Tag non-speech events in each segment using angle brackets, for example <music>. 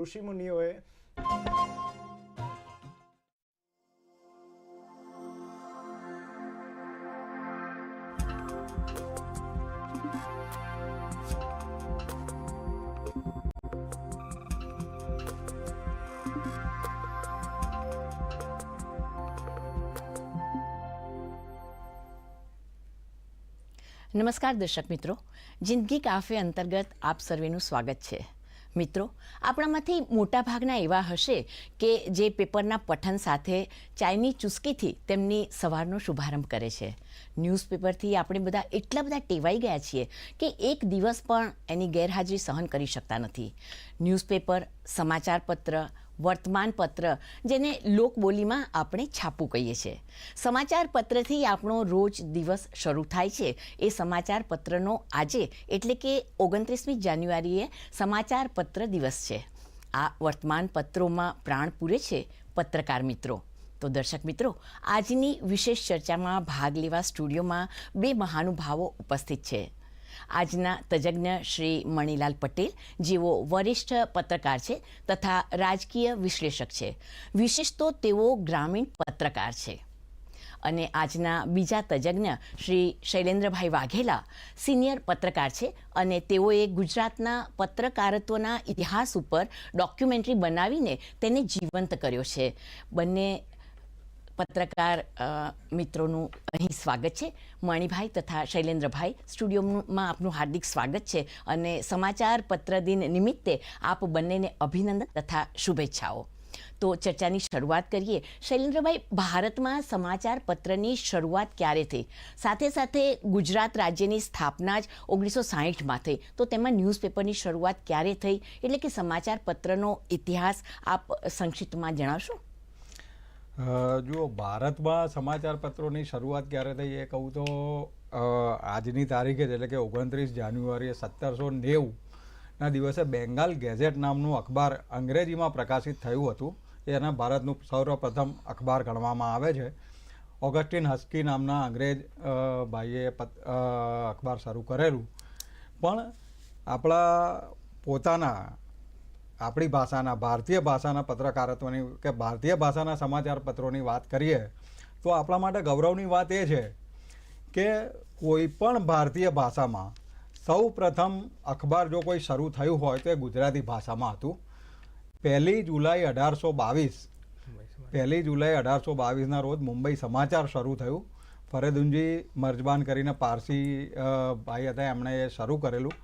ઋષિ મુનિઓએ નમસ્કાર દર્શક મિત્રો. જિંદગી કાફે અંતર્ગત આપ સર્વેનું સ્વાગત છે. મિત્રો, આપણામાંથી મોટાભાગના એવા હશે કે જે પેપરના પઠન સાથે ચાયની ચુસ્કીથી તેમની સવારનો શુભારંભ કરે છે. ન્યૂઝપેપરથી આપણે બધા એટલા બધા ટેવાઈ ગયા છીએ કે એક દિવસ પણ એની ગેરહાજરી સહન કરી શકતા નથી. ન્યૂઝપેપર સમાચાર પત્ર વર્તમાન પત્ર જેને લોકબોલીમાં આપણે છાપું કહીએ છીએ. સમાચાર પત્રથી આપણો રોજ દિવસ શરૂ થાય છે. એ સમાચાર પત્રનો આજે, એટલે કે ઓગણત્રીસમી જાન્યુઆરીએ સમાચાર પત્ર દિવસ છે. આ વર્તમાનપત્રોમાં પ્રાણ પૂરે છે પત્રકાર મિત્રો. તો દર્શક મિત્રો, આજની વિશેષ ચર્ચામાં ભાગ લેવા સ્ટુડિયોમાં બે મહાનુભાવો ઉપસ્થિત છે. આજના તજજ્ઞ શ્રી મણિલાલ પટેલ, જેઓ વરિષ્ઠ પત્રકાર છે તથા રાજકીય વિશ્લેષક છે. વિશેષ તો તેઓ ગ્રામીણ પત્રકાર છે. અને આજના બીજા તજજ્ઞ શ્રી શૈલેન્દ્રભાઈ વાઘેલા સિનિયર પત્રકાર છે અને તેઓએ ગુજરાતના પત્રકારત્વના ઇતિહાસ ઉપર ડોક્યુમેન્ટરી બનાવીને તેને જીવંત કર્યો છે. બંને પત્રકાર મિત્રોનું અહીં સ્વાગત છે. મણિભાઈ તથા શૈલેન્દ્રભાઈ સ્ટુડિયોમાં આપનું હાર્દિક સ્વાગત છે અને સમાચાર પત્ર દિન નિમિત્તે આપ બંનેને અભિનંદન તથા શુભેચ્છાઓ. તો ચર્ચાની શરૂઆત કરીએ. શૈલેન્દ્રભાઈ, ભારતમાં સમાચાર પત્રની શરૂઆત ક્યારે થઈ? સાથે સાથે ગુજરાત રાજ્યની સ્થાપના જ ઓગણીસો સાહીઠમાં થઈ. તો તેમાં ન્યૂઝપેપરની શરૂઆત ક્યારે થઈ? એટલે કે સમાચાર પત્રનો ઇતિહાસ આપ સંક્ષિપ્તમાં જણાવશો? જુઓ, ભારતમાં સમાચાર પત્રોની શરૂઆત ક્યારે થઈ એ કહું તો આજની તારીખે જ, એટલે કે ઓગણત્રીસ જાન્યુઆરીએ સત્તરસો નેવુંના દિવસે બેંગાલ ગેઝેટ નામનું અખબાર અંગ્રેજીમાં પ્રકાશિત થયું હતું. એને ભારતનું સૌપ્રથમ અખબાર ગણવામાં આવે છે. ઓગસ્ટિન હસ્કી નામના અંગ્રેજ ભાઈએ અખબાર શરૂ કરેલું. પણ આપણા પોતાના આપણી ભાષાના, ભારતીય ભાષાના પત્રકારત્વની કે ભારતીય ભાષાના સમાચાર પત્રોની વાત કરીએ, તો આપણા માટે ગૌરવની વાત એ છે કે કોઈ પણ ભારતીય ભાષામાં સૌ પ્રથમ અખબાર જો કોઈ શરૂ થયું હોય તો એ ગુજરાતી ભાષામાં હતું. પહેલી જુલાઈ અઢારસો બાવીસ, પહેલી જુલાઈ અઢારસો બાવીસના રોજ મુંબઈ સમાચાર શરૂ થયું. ફરેદુંજી મરજબાન કરીને પારસી ભાઈ હતા, એમણે એ શરૂ કરેલું.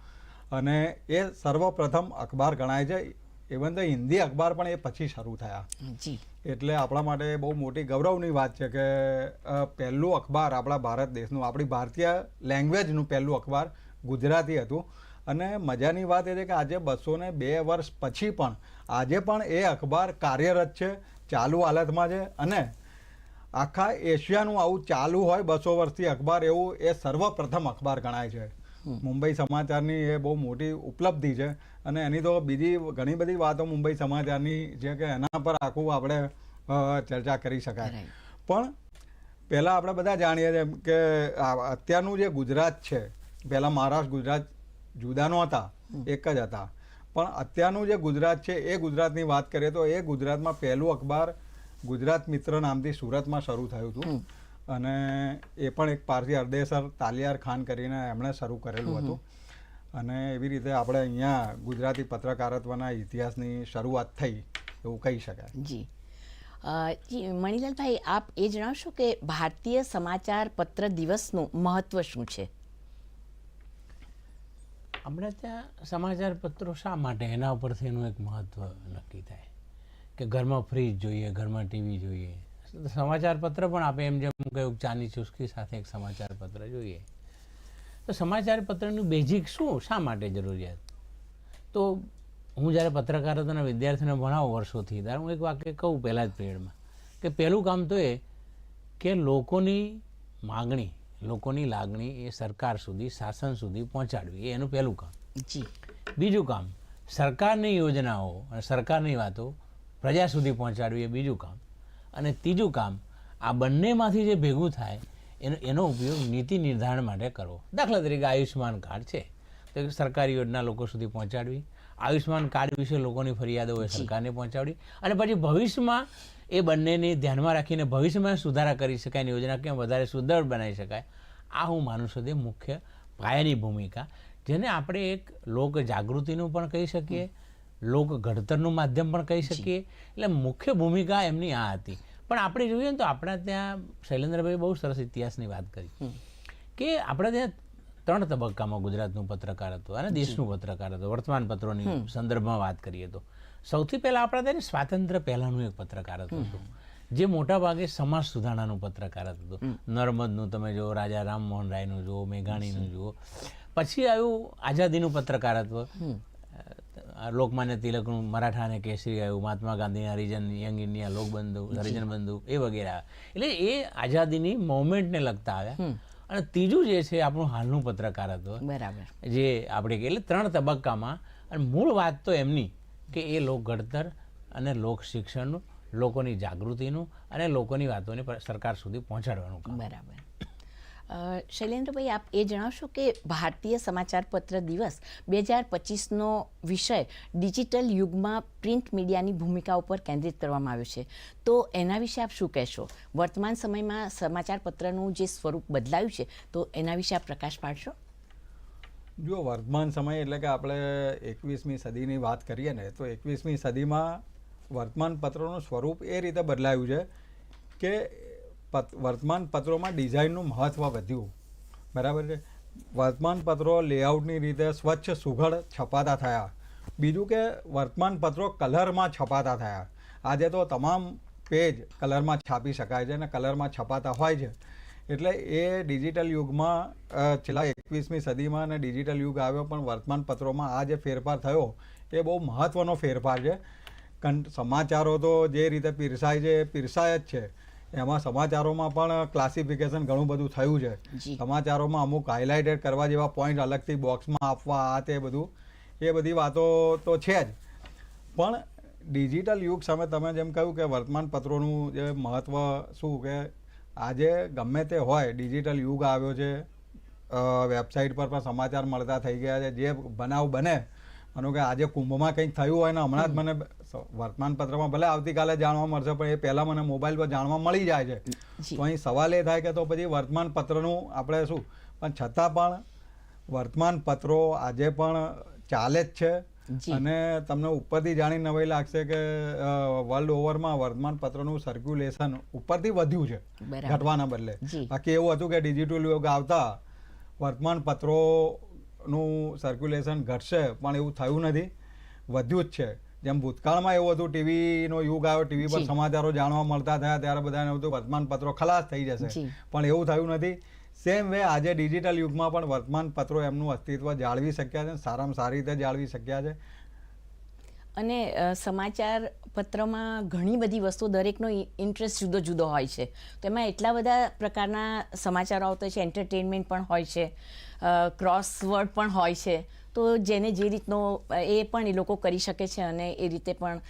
અને એ સર્વપ્રથમ અખબાર ગણાય છે. ઇવન તો હિન્દી અખબાર પણ એ પછી શરૂ થયા. જી. એટલે આપણા માટે બહુ મોટી ગૌરવની વાત છે કે પહેલું અખબાર આપણા ભારત દેશનું આપણી ભારતીય લેંગ્વેજનું પહેલું અખબાર ગુજરાતી હતું. અને મજાની વાત એ છે કે આજે બસો ને બે વર્ષ પછી પણ આજે પણ એ અખબાર કાર્યરત છે ચાલુ હાલતમાં છે. અને આખા એશિયાનું આવું ચાલુ હોય બસો વર્ષથી અખબાર એવું એ સર્વપ્રથમ અખબાર ગણાય છે. મુંબઈ સમાચારની એ બહુ મોટી ઉપલબ્ધિ છે. અને એની તો બીજી ઘણી બધી વાતો મુંબઈ સમાચારની છે કે એના પર આખું આપણે ચર્ચા કરી શકાય. પણ પહેલાં આપણે બધા જાણીએ છીએ કે અત્યારનું જે ગુજરાત છે પહેલાં મહારાષ્ટ્ર ગુજરાત જુદા નહોતા એક જ હતા. પણ અત્યારનું જે ગુજરાત છે એ ગુજરાતની વાત કરીએ તો એ ગુજરાતમાં પહેલું અખબાર ગુજરાત મિત્ર નામથી સુરતમાં શરૂ થયું હતું. અને એ પણ એક પારસી અરદેસર તાલિયાર ખાન કરીને એમણે શરૂ કરેલું હતું. અને એવી રીતે આપણે અહીંયા ગુજરાતી પત્રકારત્વના ઇતિહાસની શરૂઆત થઈ એવું કહી શકાય. જી. મણિલાલભાઈ આપ એ જણાવશો કે ભારતીય સમાચાર પત્ર દિવસનું મહત્વ શું છે? આપણે ત્યાં સમાચાર પત્રો શા માટે? એના ઉપરથી એનું એક મહત્વ નક્કી થાય. કે ઘરમાં ફ્રીજ જોઈએ ઘરમાં ટીવી જોઈએ. સમાચાર પત્ર પણ આપે એમ જેમ કહ્યું ચાની ચુસ્કી સાથે એક સમાચાર પત્ર જોઈએ. તો સમાચાર પત્રનું બેઝિક શું? શા માટે જરૂરિયાત? તો હું જ્યારે પત્રકાર હતો અને વિદ્યાર્થીઓને ભણાવું વર્ષોથી ત્યારે હું એક વાક્ય કહું પહેલાં જ પીરિયડમાં કે પહેલું કામ તો એ કે લોકોની માગણી લોકોની લાગણી એ સરકાર સુધી શાસન સુધી પહોંચાડવી એ એનું પહેલું કામ. જી. બીજું કામ સરકારની યોજનાઓ અને સરકારની વાતો પ્રજા સુધી પહોંચાડવી એ બીજું કામ. અને ત્રીજું કામ આ બંનેમાંથી જે ભેગું થાય એનો એનો ઉપયોગ નીતિ નિર્ધારણ માટે કરવો. દાખલા તરીકે આયુષ્યમાન કાર્ડ છે. તો સરકારી યોજના લોકો સુધી પહોંચાડવી આયુષ્યમાન કાર્ડ વિશે લોકોની ફરિયાદો હોય સરકારને પહોંચાડી અને પછી ભવિષ્યમાં એ બંનેને ધ્યાનમાં રાખીને ભવિષ્યમાં સુધારા કરી શકાય અને યોજના કેમ વધારે સુદૃઢ બનાવી શકાય આ હું માનું છું તે મુખ્ય પાયાની ભૂમિકા. જેને આપણે એક લોક જાગૃતિનું પણ કહી શકીએ લોક ઘડતરનું માધ્યમ પણ કહી શકીએ. એટલે મુખ્ય ભૂમિકા એમની આ હતી. પણ આપણે જોઈએ ને તો આપણા ત્યાં શૈલેન્દ્રભાઈ બહુ સરસ ઇતિહાસની વાત કરી. કે આપણે ત્યાં ત્રણ તબક્કામાં ગુજરાતનું હતું અને દેશનું હતું. વર્તમાન પત્રોની સંદર્ભમાં વાત કરીએ તો. સૌથી પહેલા આપણા ત્યાં સ્વાતંત્ર્ય પહેલાનું એક પત્રકાર હતું. જે મોટા ભાગે સમાજ સુધારણાનું પત્રકાર હતું. નર્મદનું તમે જુઓ રાજા રામમોહન રાયનું જુઓ મેઘાણીનું જુઓ. પછી આવ્યું આઝાદીનું પત્રકારત્વ લોકમાન્ય તિલકનું મરાઠા અને કેસરી આવ્યું મહાત્મા ગાંધીના હરિજન યંગ ઇન્ડિયા લોકબંધુ હરિજન બંધુ એ વગેરે આવ્યા. એટલે એ આઝાદીની મોમેન્ટને લગતા આવ્યા. અને ત્રીજું જે છે આપણું હાલનું પત્રકાર હતું બરાબર. જે આપણે કહીએ એટલે ત્રણ તબક્કામાં અને મૂળ વાત તો એમની કે એ લોક ઘડતર અને લોક શિક્ષણનું લોકોની જાગૃતિનું અને લોકોની વાતોને સરકાર સુધી પહોંચાડવાનું કામ. બરાબર. શૈલેન્દ્રભાઈ, આપ એ જણાવશો કે ભારતીય સમાચાર પત્ર દિવસ બે હજાર પચીસનો વિષય ડિજિટલ યુગમાં પ્રિન્ટ મીડિયાની ભૂમિકા ઉપર કેન્દ્રિત કરવામાં આવ્યો છે. તો એના વિશે આપ શું કહેશો? વર્તમાન સમયમાં સમાચાર પત્રનું જે સ્વરૂપ બદલાયું છે, તો એના વિશે આપ પ્રકાશ પાડશો? જો વર્તમાન સમય એટલે કે આપણે એકવીસમી સદીની વાત કરીએ ને, તો એકવીસમી સદીમાં વર્તમાન પત્રોનું સ્વરૂપ એ રીતે બદલાયું છે કે પત- વર્તમાન પત્રોમાં ડિઝાઇનનું મહત્ત્વ વધ્યું. બરાબર છે? વર્તમાન પત્રો લેઆઉટની રીતે સ્વચ્છ સુઘડ છપાતા થયા. બીજું કે વર્તમાન પત્રો કલરમાં છપાતા થયા. આજે તો તમામ પેજ કલરમાં છાપી શકાય છે અને કલરમાં છપાતા હોય છે. એટલે એ ડિજિટલ યુગમાં છેલ્લા એકવીસમી સદીમાં અને ડિજિટલ યુગ આવ્યો પણ વર્તમાન પત્રોમાં આ જે ફેરફાર થયો, એ બહુ મહત્ત્વનો ફેરફાર છે. સમાચારો તો જે રીતે પીરસાય છે, એ પીરસાય જ છે. એમાં સમાચારોમાં પણ ક્લાસિફિકેશન ઘણું બધું થયું છે. સમાચારોમાં અમુક હાઇલાઇટેડ કરવા જેવા પોઈન્ટ અલગથી બોક્સમાં આપવા આ તે બધું. એ બધી વાતો તો છે જ. પણ ડિજિટલ યુગ સામે તમે જેમ કહ્યું કે વર્તમાન પત્રોનું જે મહત્ત્વ શું કે આજે ગમે તે હોય ડિજિટલ યુગ આવ્યો છે વેબસાઇટ પર પણ સમાચાર મળતા થઈ ગયા છે. જે બનાવ બને માનો કે આજે કુંભમાં કંઈક થયું હોય ને હમણાં જ મને વર્તમાન પત્રમાં ભલે આવતીકાલે જાણવા મળશે પણ એ પહેલાં મને મોબાઈલ પર જાણવા મળી જાય છે. તો અહીં સવાલ એ થાય કે તો પછી વર્તમાન પત્રનું આપણે શું? પણ છતાં પણ વર્તમાન પત્રો આજે પણ ચાલે જ છે. અને તમને ઉપરથી જાણી નવાઈ લાગશે કે વર્લ્ડ ઓવરમાં વર્તમાન પત્રનું સર્ક્યુલેશન ઉપરથી વધ્યું છે. ઘટવાના બદલે. બાકી એવું હતું કે ડિજિટલ યુગ આવતા વર્તમાન પત્રોનું સર્ક્યુલેશન ઘટશે પણ એવું થયું નથી. વધ્યું જ છે. જેમ ભૂતકાળમાં એવું હતું ટીવીનો યુગ આવ્યો ટીવી પર સમાચારો જાણવા મળતા થયા ત્યારે બધાને હતું વર્તમાન પત્રો ખલાસ થઈ જશે. પણ એવું થયું નથી. સેમ વે આજે ડિજિટલ યુગમાં પણ વર્તમાનપત્રો એમનું અસ્તિત્વ જાળવી શક્યા છે સારામાં સારી રીતે જાળવી શક્યા છે. અને સમાચાર પત્રમાં ઘણી બધી વસ્તુ દરેકનો ઇન્ટરેસ્ટ જુદો જુદો હોય છે. તો એમાં એટલા બધા પ્રકારના સમાચારો આવતા છે એન્ટરટેનમેન્ટ પણ હોય છે ક્રોસવર્ડ પણ હોય છે. તો જેને જે રીતનો એ પણ એ લોકો કરી શકે છે અને એ રીતે પણ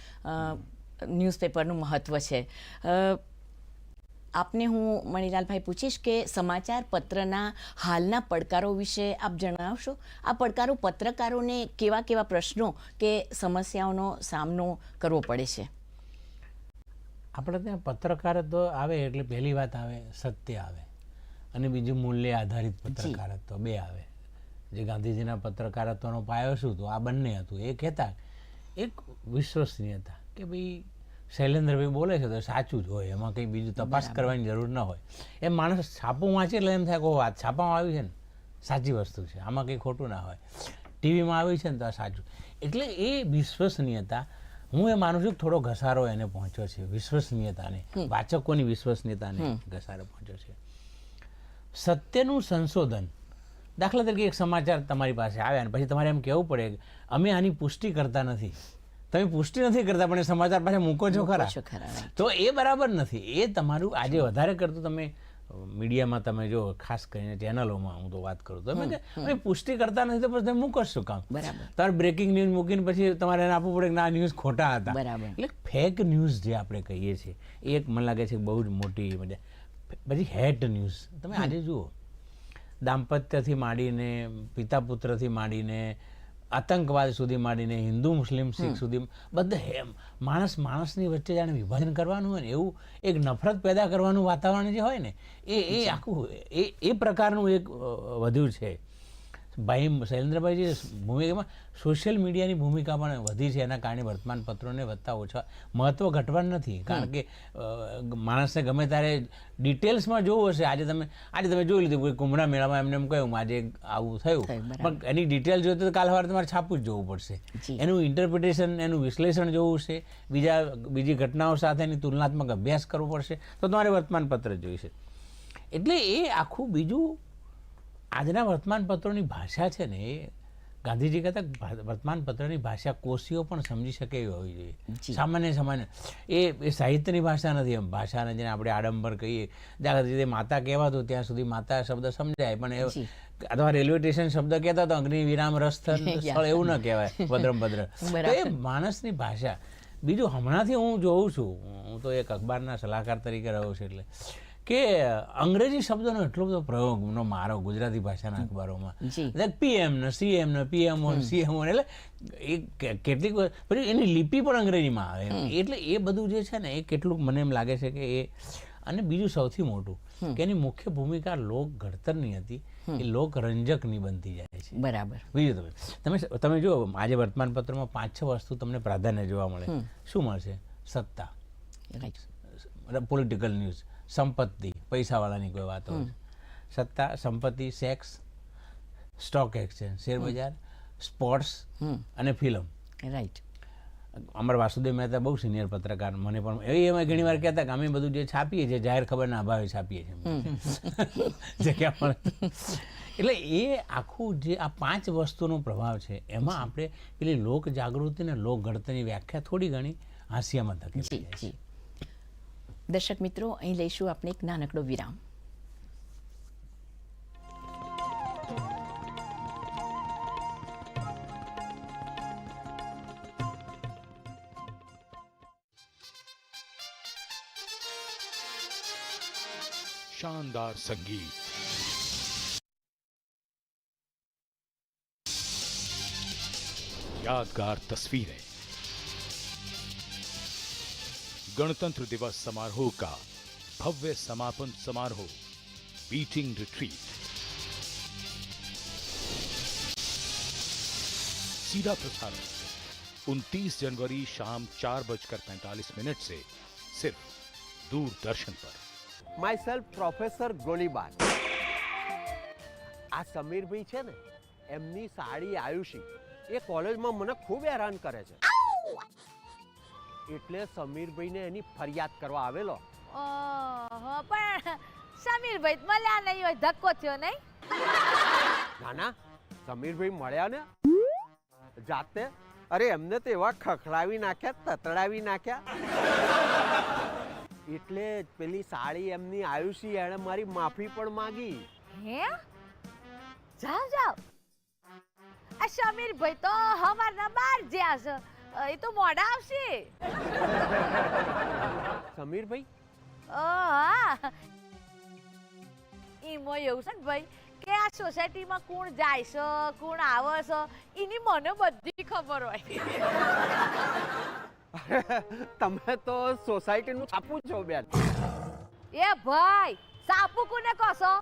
ન્યૂઝપેપરનું મહત્ત્વ છે. આપને હું મણિલાલભાઈ પૂછીશ કે સમાચાર પત્રના હાલના પડકારો વિશે આપ જણાવશો? આ પડકારો પત્રકારોને કેવા કેવા પ્રશ્નો કે સમસ્યાઓનો સામનો કરવો પડે છે? આપણે ત્યાં પત્રકારત્વ આવે એટલે પહેલી વાત આવે સત્ય આવે. અને બીજું મૂલ્ય આધારિત પત્રકારત્વ બે આવે. જે ગાંધીજીના પત્રકારત્વનો પાયો શું હતો? આ બંને હતું. એ કહેતા એક વિશ્વસનીયતા કે ભાઈ શૈલેન્દ્રભાઈ બોલે છે તો સાચું જ હોય એમાં કંઈ બીજું તપાસ કરવાની જરૂર ન હોય. એ માણસ છાપું વાંચે એટલે એમ થાય કે વાત છાપામાં આવી છે ને? સાચી વસ્તુ છે. આમાં કંઈ ખોટું ના હોય. ટીવીમાં આવી છે ને તો આ સાચું. એટલે એ વિશ્વસનીયતા હું એ માનું છું કે થોડો ઘસારો એને પહોંચ્યો છે વિશ્વસનીયતાને. વાચકોની વિશ્વસનીયતાને ઘસારો પહોંચ્યો છે. સત્યનું સંશોધન દાખલા તરીકે એક સમાચાર તમારી પાસે આવ્યા અને પછી તમારે એમ કહેવું પડે કે અમે આની પુષ્ટિ કરતા નથી. તમે પુષ્ટિ નથી કરતા પણ એ સમાચાર પાસે મૂકો છો ખરા. ખરા તો એ બરાબર નથી. એ તમારું આજે વધારે કરતું તમે મીડિયામાં તમે જો ખાસ કરીને ચેનલોમાં હું તો વાત કરું તો કે અમે પુષ્ટિ કરતા નથી તો પછી તમે મૂકો શું કામ? બરાબર. તમારે બ્રેકિંગ ન્યૂઝ મૂકીને પછી તમારે એને આપવું પડે કે ના ન્યૂઝ ખોટા હતા. બરાબર. એટલે ફેક ન્યૂઝ જે આપણે કહીએ છીએ એ એક મને લાગે છે બહુ જ મોટી મજા પછી હેટ ન્યૂઝ તમે આજે જુઓ દાંપત્યથી માંડીને પિતા પુત્રથી માંડીને આતંકવાદ સુધી માંડીને હિન્દુ મુસ્લિમ શીખ સુધી બધે એમ. માણસ માણસની વચ્ચે જાણે વિભાજન કરવાનું હોય ને એવું એક નફરત પેદા કરવાનું વાતાવરણ જે હોય ને એ એ આખું એ એ પ્રકારનું એક વધ્યું છે. ભાઈ શૈલેન્દ્રભાઈ ભૂમિકામાં સોશિયલ મીડિયાની ભૂમિકા પણ વધી છે એના કારણે વર્તમાનપત્રોને વધતા ઓછા મહત્ત્વ ઘટવાનું નથી. કારણ કે માણસને ગમે ત્યારે ડિટેલ્સમાં જોવું હશે આજે તમે આજે તમે જોઈ લીધું કોઈ કુંભના મેળામાં એમને એમ કહ્યું આજે આવું થયું. પણ એની ડિટેલ જોઈએ તો કાલ સવારે તમારે છાપું જ જોવું પડશે. એનું ઇન્ટરપ્રિટેશન એનું વિશ્લેષણ જોવું છે. બીજા બીજી ઘટનાઓ સાથેની તુલનાત્મક અભ્યાસ કરવો પડશે. તો તમારે વર્તમાનપત્ર જોઈશે. એટલે એ આખું બીજું આજના વર્તમાનપત્રોની ભાષા છે ને ગાંધીજી કહેતા વર્તમાનપત્રની ભાષા કોશીઓ પણ સમજી શકે એવી હોવી જોઈએ. સામાન્ય સામાન્ય એ એ સાહિત્યની ભાષા નથી એમ. ભાષાને જેને આપણે આડંબર કહીએ દાખલા તરીકે માતા કહેવાતું ત્યાં સુધી માતા શબ્દ સમજાય પણ એ અથવા રેલવે સ્ટેશન શબ્દ કહેતા તો અગ્નિ વિરામ રસ્થ <laughs> સ્થળ એવું ન કહેવાય ભદ્રમ ભદ્ર. <laughs> એ માણસની ભાષા. બીજું હમણાંથી હું જોઉં છું હું તો એક અખબારના સલાહકાર તરીકે રહ્યો છું એટલે. કે અંગ્રેજી શબ્દનો એટલો બધો પ્રયોગનો મારો ગુજરાતી ભાષાના અખબારોમાં પીએમ ને સીએમ ને પીએમ સીએમ એટલે એ કેટલીક પછી એની લિપિ પણ અંગ્રેજીમાં આવે એટલે એ બધું જે છે ને એ કેટલું મને એમ લાગે છે કે એ અને બીજું સૌથી મોટું કે એની મુખ્ય ભૂમિકા લોક ઘડતરની હતી એ લોક રંજકની બનતી જાય છે બરાબર બીજું તમે તમે તમે જુઓ આજે વર્તમાનપત્રમાં પાંચ છ વસ્તુ તમને પ્રાધાન્ય જોવા મળે શું મળશે સત્તા પોલિટિકલ ન્યૂઝ સંપત્તિ પૈસાવાળાની કોઈ વાત હોય. સત્તા સંપત્તિ સેક્સ સ્ટોક એક્સચેન્જ શેરબજાર સ્પોર્ટ્સ અને ફિલ્મ. રાઈટ. અમર વાસુદેવ મહેતા બહુ સિનિયર પત્રકાર મને પણ એ એમાં ઘણી વાર કહેતા કે અમે બધું જે છાપીએ છીએ જાહેર ખબરના અભાવે છાપીએ છીએ. <laughs> જગ્યા પણ એટલે એ આખું જે આ પાંચ વસ્તુનો પ્રભાવ છે એમાં આપણે પેલી લોક જાગૃતિ અને લોક ઘડતરની વ્યાખ્યા થોડી ઘણી હાસ્યમાં થકી જાય છે. દર્શક મિત્રો અહીં લઈશું આપણે એક નાનકડો વિરામ शानदार संगीत यादगार तस्वीरें गणतंत्र दिवस समारोह का भव्य समापन समारोह बीटिंग रिट्रीट सीधा प्रसारण 29 जनवरी शाम चार बजकर पैंतालीस मिनट से सिर्फ दूरदर्शन पर માય સેલ્ફ પ્રોફેસર ગોલીબાર આ સમીરભાઈ છે ને એમની સાડી આયુષી એ કોલેજમાં મને ખૂબ હેરાન કરે છે એટલે સમીરભાઈને એની ફરિયાદ કરવા આવેલો. ઓહો પણ સમીરભાઈ મળ્યા નહીં હોય ધક્કો થયો નહીં? ના ના સમીરભાઈ મળ્યા ને જાતે અરે એમને તો એવા ખખડાવી નાખ્યા તતડાવી નાખ્યા. એટલે પેલી સાડી એમની આયુષી એણે મારી માફી પણ માંગી. હે? જાવ જાવ આ સમીરભાઈ તો હવારના બાર જ્યાં છે. એ તો મોડા આવશે. સમીરભાઈ? હા. ઈમો એવું છે ને ભાઈ કે આ સોસાયટીમાં કોણ જાય છે કોણ આવે છે એની મને બધી ખબર હોય. <laughs> તમે તો સોસાયટીનું છાપું છો બેન. એ ભાઈ સાપુ કોને કહો છો?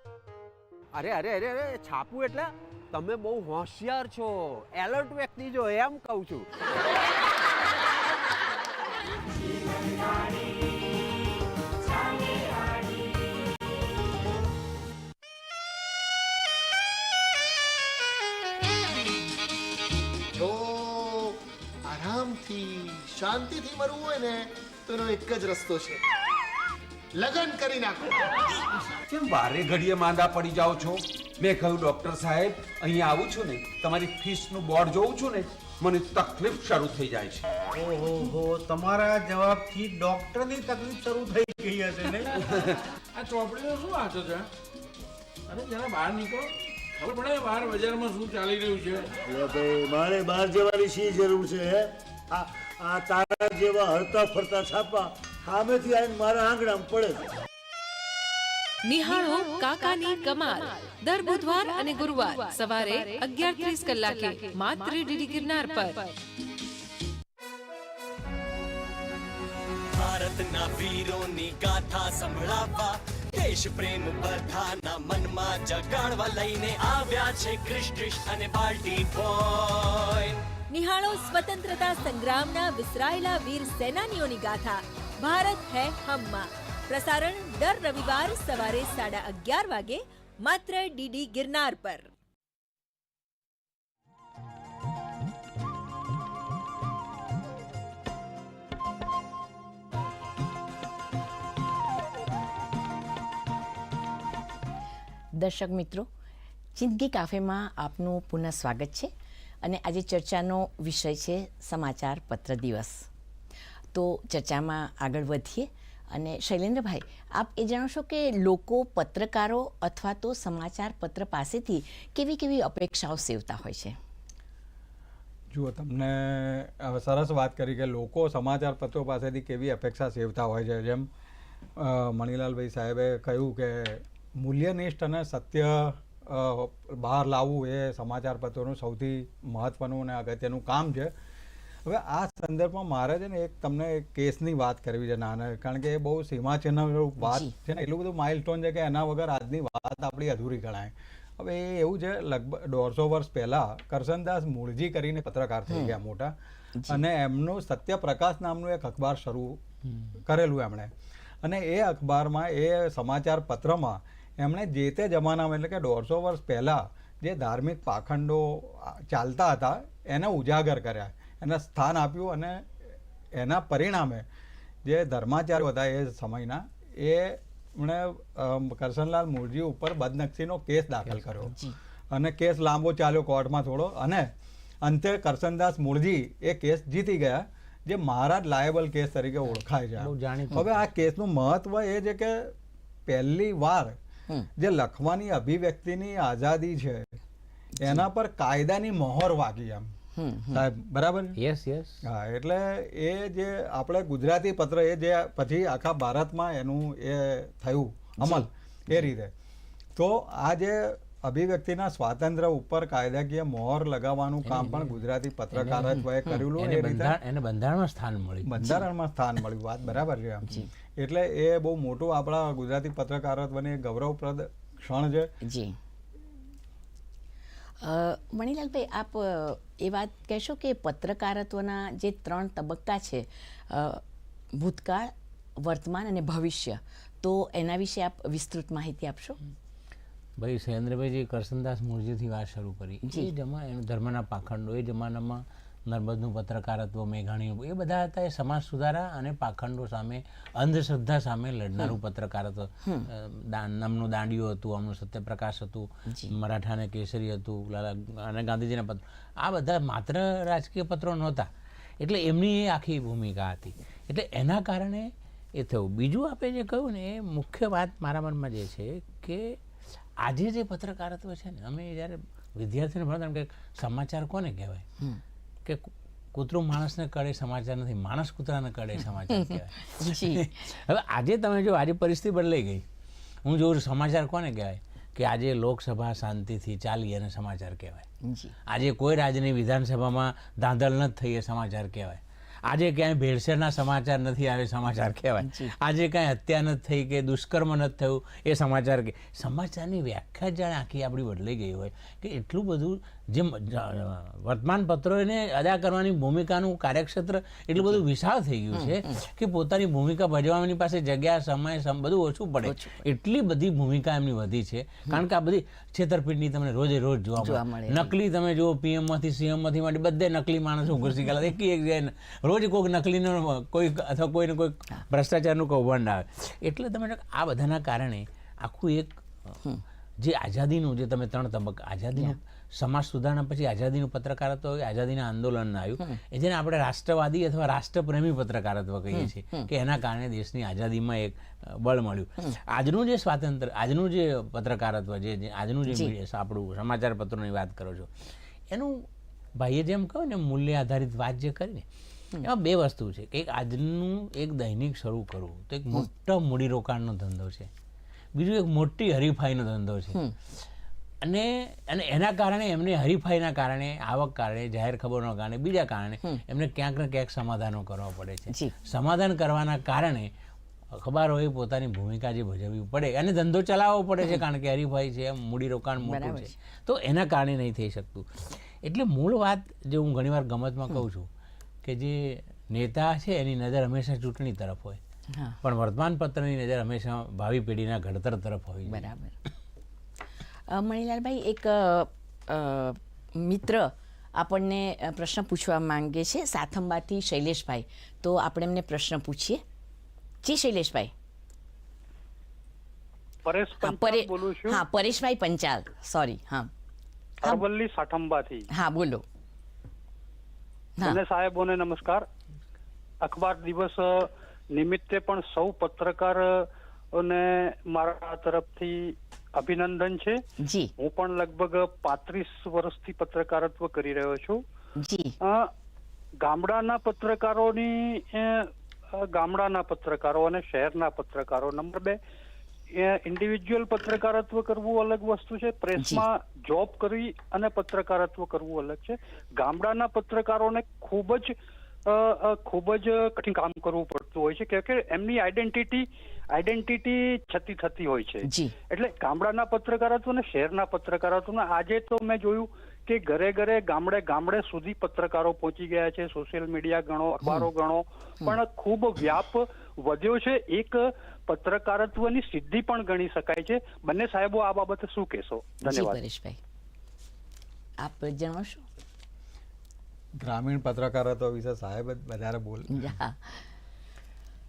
અરે અરે અરે અરે છાપું એટલે તમે બહુ હોશિયાર છો. એલર્ટ વ્યક્તિ જો એમ કહું છું. શાંતિથી મરવું હોય ને તો એનો એક જ રસ્તો છે. લગન કરી નાખો. કેમ બારે ઘડીએ માંદા પડી જાઓ છો? મેં કહ્યું ડોક્ટર સાહેબ અહીંયા આવું છું ને તમારી ફીસનું બોર્ડ જોઉં છું ને મને તકલીફ શરૂ થઈ જાય છે. ઓહો તમારા જવાબથી ડોક્ટરની તકલીફ શરૂ થઈ ગઈ હશે ને? આ ચોપડીનો શું વાંચો છે? અરે જરા બહાર નીકળો. ખબર પડે બહાર બજારમાં શું ચાલી રહ્યું છે? ભાઈ મારે બહાર જવાની શી જરૂર છે હે? આ આ તારા જેવા હરતા ફરતા છાપા સામેથી આવીને મારા આંગણામાં પડે નિહાળો કાકાની કમાલ. દર બુધવાર અને ગુરુવાર સવારે અગિયાર ત્રીસ કલાકે માત્ર ડીડી ગિરનાર પર. ભારતના વીરોની ગાથા સંભળાવવા દેશ પ્રેમ બધાના મનમાં જગાડવા લઈને આવ્યા છે ક્રિસ્ટ ક્રિશ અને બાલ્ટી બોય નિહાળો સ્વતંત્રતા સંગ્રામના વિસરાયેલા વીર સેનાનીઓની ગાથા. ભારત હૈ હમમાં. પ્રસારણ દર રવિવાર સવારે સાડા અગિયાર વાગે, માત્ર ડીડી ગિરનાર પર. દર્શક મિત્રો જિંદગી કાફેમાં આપનું પુનઃ સ્વાગત છે. અને આજે ચર્ચાનો વિષય છે સમાચાર પત્ર દિવસ. તો ચર્ચામાં આગળ વધીએ. અને શૈલેન્દ્રભાઈ, આપ એ જણાવશો કે લોકો પત્રકારો અથવા તો સમાચાર પત્ર પાસેથી કેવી કેવી અપેક્ષાઓ સેવતા હોય છે? જુઓ, તમને હવે સરસ વાત કરી કે લોકો સમાચાર પત્રો પાસેથી કેવી અપેક્ષા સેવતા હોય છે. જેમ મણિલાલભાઈ સાહેબે કહ્યું કે મૂલ્યનિષ્ઠ અને સત્ય બહાર લાવવું એ સમાચાર પત્રોનું સૌથી મહત્ત્વનું અને અગત્યનું કામ છે. હવે આ સંદર્ભમાં મારે છે ને એક તમને એક કેસની વાત કરવી છે નાના કારણ કે એ બહુ સીમાચિહ્ન વાત છે ને એટલું બધું માઇલસ્ટોન છે કે એના વગર આજની વાત આપણી અધૂરી ગણાય. હવે એ એવું છે લગભગ દોઢસો વર્ષ પહેલાં કરસનદાસ મૂળજી કરીને પત્રકાર થઈ ગયા મોટા અને એમનું સત્યપ્રકાશ નામનું એક અખબાર શરૂ કરેલું એમણે. અને એ અખબારમાં એ સમાચાર પત્રમાં એમણે જે તે જમાનામાં એટલે કે દોઢસો વર્ષ પહેલાં જે ધાર્મિક પાખંડો ચાલતા હતા એને ઉજાગર કર્યા. એને સ્થાન આપ્યું અને એના પરિણામે જે ધર્માચાર્યો હતા એ સમયના એ એમણે કરશનલાલ મૂળજી ઉપર બદનક્ષીનો કેસ દાખલ કર્યો. અને કેસ લાંબો ચાલ્યો કોર્ટમાં થોડો. અને અંતે કરશનદાસ મૂળજી એ કેસ જીતી ગયા જે મહારાજ લાયબલ કેસ તરીકે ઓળખાય છે. હવે આ કેસનું મહત્વ એ છે કે પહેલી વાર જે લખવાની અભિવ્યક્તિની આઝાદી છે એના પર કાયદાની મોહર વાગી એમ સાહેબ બરાબર યસ યસ હા એટલે એ જે આપણે ગુજરાતી પત્ર એ જે પછી આખા ભારતમાં એનું એ થયું અમલ એ રીતે. તો આ જે અભિવ્યક્તિના સ્વાતંત્ર્ય ઉપર કાયદાકીય મોહર લગાવવાનું કામ પણ ગુજરાતી પત્રકારત્વએ કરેલું એને બંધારણ એને બંધારણમાં સ્થાન મળ્યું. બંધારણમાં સ્થાન મળ્યું વાત બરાબર છે આમ. એટલે એ બહુ મોટું આપણા ગુજરાતી પત્રકારત્વની ગૌરવપ્રદ ક્ષણ છે. જી. મણિલાલભાઈ આપ એ વાત કહેશો કે પત્રકારત્વના જે ત્રણ તબક્કા છે ભૂતકાળ વર્તમાન અને ભવિષ્ય તો એના વિશે આપ વિસ્તૃત માહિતી આપશો? ભાઈ શૈલેન્દ્રભાઈ કરસનદાસ મૂળજીથી વાત શરૂ કરી. એ જમા એનું ધર્મના પાખંડો એ જમાનામાં નર્મદનું પત્રકારત્વ મેઘાણીઓ એ બધા હતા એ સમાજ સુધારા અને પાખંડો સામે અંધશ્રદ્ધા સામે લડનારું પત્રકારત્વ. નામનું દાંડિયું હતું આમનું સત્યપ્રકાશ હતું મરાઠાને કેસરી હતું લાલા અને ગાંધીજીના પત્ર આ બધા માત્ર રાજકીય પત્રો નહોતા. એટલે એમની એ આખી ભૂમિકા હતી. એટલે એના કારણે એ થયું. બીજું આપણે જે કહ્યું ને એ મુખ્ય વાત મારા મનમાં જે છે કે આજે જે પત્રકારત્વ છે ને અમે જ્યારે વિદ્યાર્થીને ભણતા કે સમાચાર કોને કહેવાય? કે કૂતરું માણસને કળે સમાચાર નથી માણસ કૂતરાને કડે સમાચાર <laughs> કહેવાય. હવે આજે તમે જો આજે પરિસ્થિતિ બદલાઈ ગઈ. હું જોઉં છું સમાચાર કોને કહેવાય? કે આજે લોકસભા શાંતિથી ચાલી અને સમાચાર કહેવાય. આજે કોઈ રાજ્યની વિધાનસભામાં ધાંધલ નથી થઈ એ સમાચાર કહેવાય. આજે ક્યાંય ભેળસેળના સમાચાર નથી આવે સમાચાર કહેવાય. આજે કાંઈ હત્યા નથી થઈ કે દુષ્કર્મ નથી થયું એ સમાચાર કે સમાચારની વ્યાખ્યા જાણે આખી આપણી બદલાઈ ગઈ હોય કે એટલું બધું જે જ- અદા કરવાની ભૂમિકાનું કાર્યક્ષેત્ર એટલું બધું વિશાળ થઈ ગયું છે કે પોતાની ભૂમિકા ભજવવાની પાસે જગ્યા સમય સમ બધું ઓછું પડે. એટલી બધી ભૂમિકા એમની વધી છે. કારણ કે આ બધી છેતરપિંડી તમને રોજે રોજ જોવા મળે. નકલી તમે જુઓ પીએમમાંથી સીએમમાંથી માટે બધે નકલી માણસો ઘૂસી ગયેલા. એક એક ને રોજ કોઈક નકલીનો કોઈ અથવા કોઈને કોઈ ભ્રષ્ટાચારનું કૌભાંડ આવે. એટલે તમે આ બધાના કારણે આખું એક જે આઝાદીનું જે તમે ત્રણ તબક્કા આઝાદીનું સમાજ સુધારણા પછી આઝાદીનું પત્રકારત્વ આઝાદીના આંદોલન આવ્યું. એ જેને આપણે રાષ્ટ્રવાદી અથવા રાષ્ટ્રપ્રેમી પત્રકારત્વ કહીએ છીએ કે એના કારણે દેશની આઝાદીમાં એક બળ મળ્યું. આજનું જે સ્વાતંત્ર્ય આજનું જે પત્રકારત્વ જે આજનું જે મીડિયા આપણું સમાચાર પત્રોની વાત કરો છો એનું ભાઈએ જેમ કહ્યું ને મૂલ્ય આધારિત વાત જે કરીને એમાં બે વસ્તુ છે કે એક આજનું એક દૈનિક શરૂ કરવું તો એક મોટો મૂડીરોકાણનો ધંધો છે. બીજું એક મોટી હરીફાઈનો ધંધો છે. અને અને એના કારણે એમને હરીફાઈના કારણે આવક કારણે જાહેર ખબરોના કારણે બીજા કારણે એમને ક્યાંક ને ક્યાંક સમાધાનો કરવા પડે છે. સમાધાન કરવાના કારણે અખબારોએ પોતાની ભૂમિકા જે ભજવવી પડે અને ધંધો ચલાવવો પડે છે કારણ કે હરીફાઈ છે મૂડીરોકાણ મોટું છે. તો એના કારણે નહીં થઈ શકતું. એટલે મૂળ વાત જે હું ઘણીવાર ગમતમાં કહું છું કે જે નેતા છે એની નજર હંમેશા ચૂંટણી તરફ હોય. પણ પણ વર્તમાનપત્રની નજર હંમેશા ભાવિ પેઢીના ઘડતર તરફ હોય બરાબર. મણિલાલભાઈ એક મિત્ર આપણને પ્રશ્ન પૂછવા માંગે છે સાથંબાથી શૈલેષભાઈ. તો આપણે એમને પ્રશ્ન પૂછીએ. જી શૈલેષભાઈ. પરેશ હા, પરેશભાઈ પંચાલ. સોરી હા. અરવલ્લી સાઠંબાથી હા બોલો. બંને સાહેબોને નમસ્કાર. અખબાર દિવસ નિમિત્તે પણ સૌ પત્રકાર ને મારા તરફથી અભિનંદન છે. હું પણ લગભગ પાંત્રીસ વર્ષથી પત્રકારત્વ કરી રહ્યો છું. ગામડાના પત્રકારોની ગામડાના પત્રકારો અને શહેરના પત્રકારો. નંબર બે ઇન્ડિવિજ્યુઅલ પત્રકારત્વ કરવું અલગ વસ્તુ છે. પ્રેસમાં જોબ કરવી અને પત્રકારત્વ કરવું અલગ છે. ગામડાના પત્રકારોને ખૂબ જ ખૂબ જ કઠિન કામ કરવું પડતું હોય છે. કે એમની આઈડેન્ટિટી આઈડેન્ટિટી છતી થતી હોય છે. એટલે ગામડાના પત્રકારત્વ અને શહેરના પત્રકારત્વ આજે તો મેં જોયું કે ઘરે ઘરે ગામડે ગામડે સુધી પત્રકારો પહોંચી ગયા છે. સોશિયલ મીડિયા ગણો અખબારો ગણો. પણ ખૂબ વ્યાપ વધ્યો છે એક પત્રકારત્વની સિદ્ધિ પણ ગણી શકાય છે. બંને સાહેબો આ બાબતે શું કહેશો? ધન્યવાદ. પરેશભાઈ. આપ જણાવશો? ગ્રામીણ પત્રકારત્વ વિશે સાહેબ જ વધારે બોલ.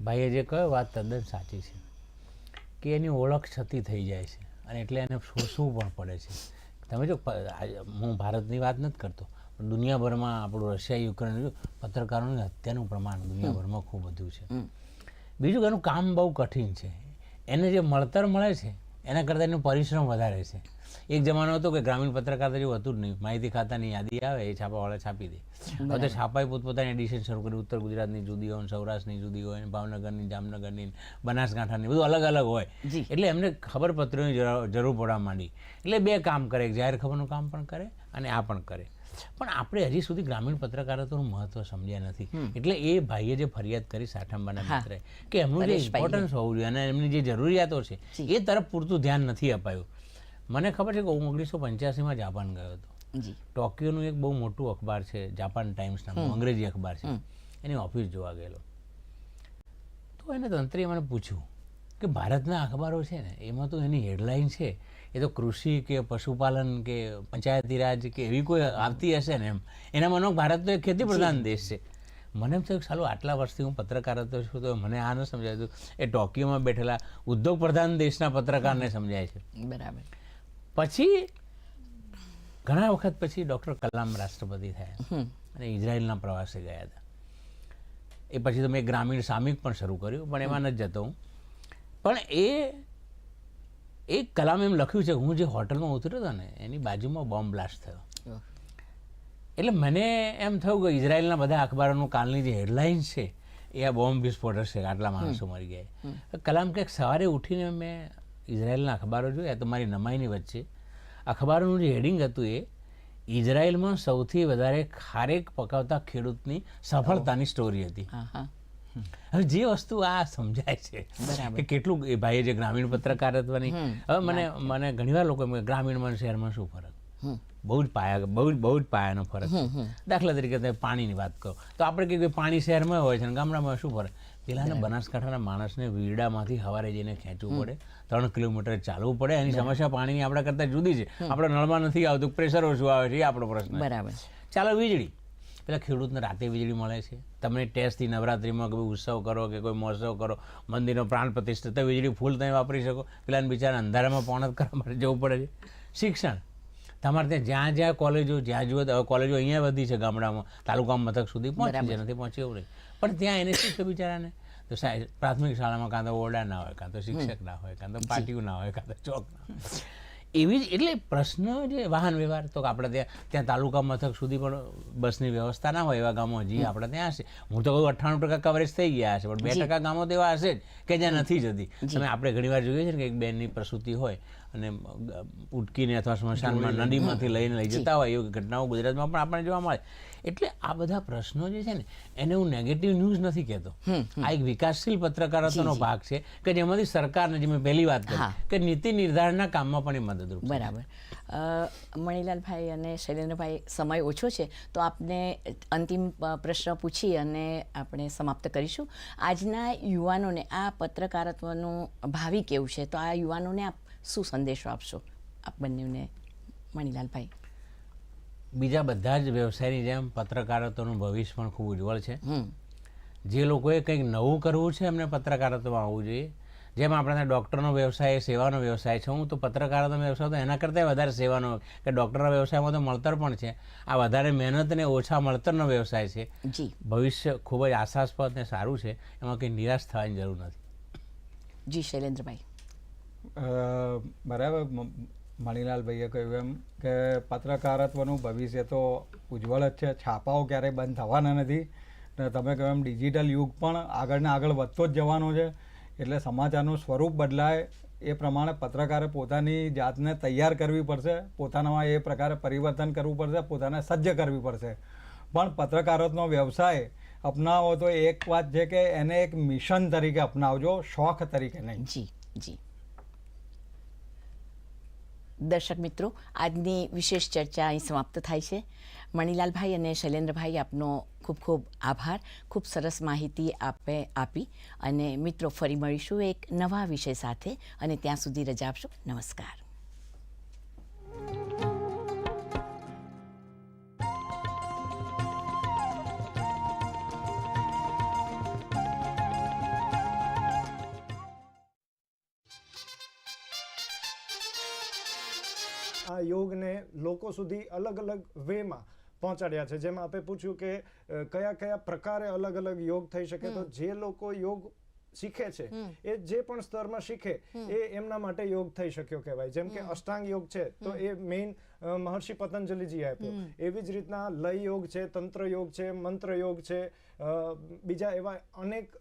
ભાઈએ જે કહ્યું વાત તદ્દન સાચી છે કે એની ઓળખ છતી થઈ જાય છે અને એટલે એને શોષવું પણ પડે છે. તમે જો હું ભારતની વાત નથી કરતો પણ દુનિયાભરમાં આપણું રશિયા યુક્રેન પત્રકારોની હત્યાનું પ્રમાણ દુનિયાભરમાં ખૂબ વધુ છે. બીજું કે એનું કામ બહુ કઠિન છે. એને જે મળતર મળે છે એના કરતાં એનો પરિશ્રમ વધારે છે. એક જમાનો હતો કે ગ્રામીણ પત્રકાર જેવું હતું જ નહીં. માહિતી ખાતાની યાદી આવે એ છાપાવાળા છાપી દે. હવે તો છાપાએ પોતપોતાની એડિશન શરૂ કરી. ઉત્તર ગુજરાતની જુદી હોય સૌરાષ્ટ્રની જુદી હોય ભાવનગરની જામનગરની બનાસકાંઠાની બધું અલગ અલગ હોય. એટલે એમને ખબર પત્રોની જરૂર જરૂર પડવા માંડી. એટલે બે કામ કરે. એક જાહેર ખબરનું કામ પણ કરે અને આ પણ કરે. પણ આપણે હજી સુધી ગ્રામીણ પત્રકારત્વનું મહત્વ સમજ્યા નથી. એટલે એ ભાઈએ જે ફરિયાદ કરી સાઠંબાના. મિત્રએ કે એમનું જે ઇમ્પોર્ટન્સ હોવું જોઈએ અને એમની જે જરૂરિયાતો છે એ તરફ પૂરતું ધ્યાન નથી અપાયું. મને ખબર છે કે હું ઓગણીસો પંચ્યાસીમાં જાપાન ગયો હતો. ટોક્યોનું એક બહુ મોટું અખબાર છે જાપાન ટાઈમ્સ નામનું અંગ્રેજી અખબાર છે. એની ઓફિસ જોવા ગયેલો. તો એને તંત્રીએ મને પૂછ્યું કે ભારતના અખબારો છે ને એમાં તો એની હેડલાઇન છે એ તો કૃષિ કે પશુપાલન કે પંચાયતી રાજ કે એવી કોઈ આવતી હશે ને એમ? એના મનો ભારત તો એક ખેતી પ્રધાન દેશ છે. મને એમ થયું કે સાલું આટલા વર્ષથી હું પત્રકાર હતો છું તો મને આ ન સમજાયું. એ ટોકિયોમાં બેઠેલા ઉદ્યોગ પ્રધાન દેશના પત્રકારને સમજાય છે. બરાબર. પછી ઘણા વખત પછી ડૉક્ટર કલામ રાષ્ટ્રપતિ થયા. અને ઇઝરાયલના પ્રવાસે ગયા હતા. એ પછી તો મેં ગ્રામીણ સામિક પણ શરૂ કર્યું પણ એમાં નથી જતો હું. પણ એ એ કલામ એમ લખ્યું છે હું જે હોટલમાં ઉતર્યો હતો ને એની બાજુમાં બોમ્બ બ્લાસ્ટ થયો. એટલે મને એમ થયું કે ઇઝરાયલના બધા અખબારોનું કાલની જે હેડલાઇન્સ છે એ આ બોમ્બ વિસ્ફોટ હશે આટલા માણસો મરી ગયા. કલામ કંઈક સવારે ઉઠીને મેં ઇઝરાયલના અખબારો જોયા તો મારી નમાઈની વચ્ચે. અખબારોનું જે હેડિંગ હતું એ ઇઝરાયલમાં સૌથી વધારે ખારેક પકાવતા ખેડૂતની સફળતાની સ્ટોરી હતી. હા હા હવે જે વસ્તુ આ સમજાય છે કે કેટલું ભાઈએ જે ગ્રામીણ પત્રકારત્વની હવે મને મને ઘણીવાર લોકો ગ્રામીણમાં શહેરમાં શું ફરક? બહુ જ પાયા બહુ જ બહુ જ પાયાનો ફરક દાખલા તરીકે તમે પાણીની વાત કરો તો આપણે કહીએ કે પાણી શહેરમાં હોય છે અને ગામડામાં શું ફરક? પેલાને બનાસકાંઠાના માણસને વીરડામાંથી હવારે જઈને ખેંચવું પડે ત્રણ કિલોમીટર ચાલવું પડે એની સમસ્યા પાણીની આપણા કરતાં જુદી છે. આપણે નળમાં નથી આવતું પ્રેશર ઓછું આવે છે એ આપણો પ્રશ્ન બરાબર. ચાલો વીજળી. પેલા ખેડૂતને રાતે વીજળી મળે છે. તમને ટેસ્ટથી નવરાત્રિમાં કોઈ ઉત્સવ કરો કે કોઈ મહોત્સવ કરો મંદિરનો પ્રાણ પ્રતિષ્ઠા તો વીજળી ફૂલ તમે વાપરી શકો. પેલાને બિચારા અંધારામાં પોણત કરવા માટે જવું પડે છે. શિક્ષણ. તમારે ત્યાં જ્યાં જ્યાં કોલેજો જ્યાં જુઓ કોલેજો અહીંયા વધી છે ગામડામાં તાલુકા મથક સુધી પહોંચી છે નથી પહોંચી એવું નહીં. પણ ત્યાં એને શું છે બિચારાને? તો પ્રાથમિક શાળામાં કાં તો ઓરડા ના હોય કાં તો શિક્ષક ના હોય કાં તો પાટીઓ ના હોય કાં તો ચોક ના હોય. એવી જ એટલે પ્રશ્ન જે વાહન વ્યવહાર તો આપણે ત્યાં ત્યાં તાલુકા મથક સુધી પણ બસની વ્યવસ્થા ના હોય એવા ગામો હજી આપણે ત્યાં હશે. હું તો કહું અઠ્ઠાણું ટકા કવરેજ થઈ ગયા હશે પણ બે ટકા ગામો તો એવા હશે જ કે જ્યાં નથી જતી. અને આપણે આપણે ઘણીવાર જોઈએ છે ને કે એક બેનની પ્રસૂતિ હોય અને ઉટકીને અથવા સ્મશાનમાં નદીમાંથી લઈને લઈ જતા હોય એવી ઘટનાઓ ગુજરાતમાં પણ આપણને જોવા મળે. એટલે આ બધા પ્રશ્નો જે છે ને એને હું નેગેટિવ ન્યૂઝ નથી કહેતો. આ એક વિકાસશીલ પત્રકારત્વનો. ભાગ છે કે જેમાંથી સરકારને જે મેં પહેલી વાત કરી. કે નીતિ નિર્ધારણના કામમાં પણ એ મદદરૂપ. બરાબર. મણિલાલભાઈ અને શૈલેન્દ્રભાઈ સમય ઓછો છે તો આપને અંતિમ પ્રશ્ન પૂછી અને આપણે સમાપ્ત કરીશું. આજના યુવાનોને આ પત્રકારત્વનું ભાવિ કેવું છે? તો આ યુવાનોને આપ શું સંદેશો આપશો? આપ બંનેને મણિલાલભાઈ. બીજા બધા જ વ્યવસાયની જેમ પત્રકારત્વનું ભવિષ્ય પણ ખૂબ ઉજ્જવળ છે. જે લોકોએ કંઈક નવું કરવું છે એમને પત્રકારત્વમાં આવવું જોઈએ. જેમ આપણે ડૉક્ટરનો વ્યવસાય સેવાનો વ્યવસાય છે. હું તો પત્રકારત્વનો વ્યવસાય તો એના કરતાં વધારે સેવાનો કે ડૉક્ટરના વ્યવસાયમાં તો મળતર પણ છે. આ વધારે મહેનત અને ઓછા મળતરનો વ્યવસાય છે. જી. ભવિષ્ય ખૂબ જ આશાસ્પદ ને સારું છે. એમાં કંઈ નિરાશ થવાની જરૂર નથી. જી શૈલેન્દ્રભાઈ. બરાબર. મણિલાલભાઈએ કહ્યું એમ કે પત્રકારત્વનું ભવિષ્ય તો ઉજ્જવળ જ છે, છાપાઓ ક્યારેય બંધ થવાના નથી. ને તમે કહ્યું એમ ડિજિટલ યુગ પણ આગળને આગળ વધતો જ જવાનો છે. એટલે સમાચારનું સ્વરૂપ બદલાય એ પ્રમાણે પત્રકારે પોતાની જાતને તૈયાર કરવી પડશે, પોતાનામાં એ પ્રકારે પરિવર્તન કરવું પડશે, પોતાને સજ્જ કરવી પડશે. પણ પત્રકારત્વનો વ્યવસાય અપનાવો તો એક વાત છે કે એને એક મિશન તરીકે અપનાવજો, શોખ તરીકે નહીં. જી જી. દર્શક મિત્રો, આજની વિશેષ ચર્ચા અહીં સમાપ્ત થાય છે. મણિલાલભાઈ અને શૈલેન્દ્રભાઈ, આપનો ખૂબ ખૂબ આભાર. ખૂબ સરસ માહિતી આપે આપી અને મિત્રો, ફરી મળીશું એક નવા વિષય સાથે અને ત્યાં સુધી રજા આપશો. નમસ્કાર. યોગને લોકો સુધી અલગ અલગ વેમાં પહોંચાડ્યા છે. જેમાં આપણે પૂછ્યું કે કયા કયા પ્રકારે અલગ અલગ યોગ થઈ શકે? તો જે લોકો યોગ શીખે છે એ જે પણ સ્તરમાં શીખે એ એમના માટે યોગ થઈ શક્યો કહેવાય. જેમ કે અષ્ટાંગ યોગ છે તો એ મેઇન મહર્ષિ પતંજલિજી આપ્યો. એવી જ રીતના લય યોગ છે તંત્ર યોગ છે મંત્ર યોગ છે બીજા એવા અનેક